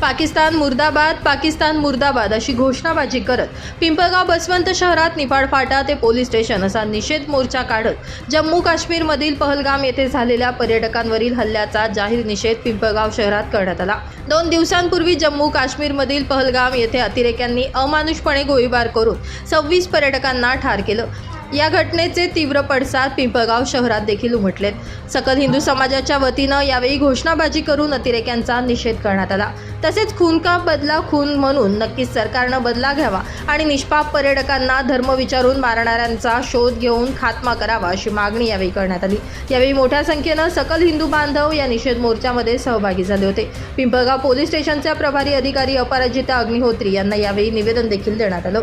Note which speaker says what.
Speaker 1: पाकिस्तान मुर्दाबाद पाकिस्तान मुर्दाबाद अशी घोषणाबाजी करत पिंपळगाव बसवंत शहरात निफाड फाटा ते पोलीस स्टेशन असा निषेध मोर्चा काढत जम्मू काश्मीरमधील पहलगाम येथे झालेल्या पर्यटकांवरील हल्ल्याचा जाहीर निषेध पिंपळगाव शहरात करण्यात आला. दोन दिवसांपूर्वी जम्मू काश्मीरमधील पहलगाम येथे अतिरेक्यांनी अमानुषपणे गोळीबार करून सव्वीस पर्यटकांना ठार केलं. या घटनेचे तीव्र पडसाद पिंपळगाव शहरात देखील उमटलेत. सकल हिंदू समाजाच्या वतीनं यावेळी घोषणाबाजी करून अतिरेक्यांचा निषेध करण्यात आला. तसेच खून का बदला खून म्हणून नक्कीच सरकारनं बदला घ्यावा आणि निष्पाप पर्यटकांना धर्म विचारून मारणाऱ्यांचा शोध घेऊन खात्मा करावा अशी मागणी यावेळी करण्यात आली. यावेळी मोठ्या संख्येनं सकल हिंदू बांधव या निषेध मोर्चामध्ये सहभागी झाले होते. पिंपळगाव पोलीस स्टेशनच्या प्रभारी अधिकारी अपराजिता अग्निहोत्री यांना यावेळी निवेदन देखील देण्यात आलं.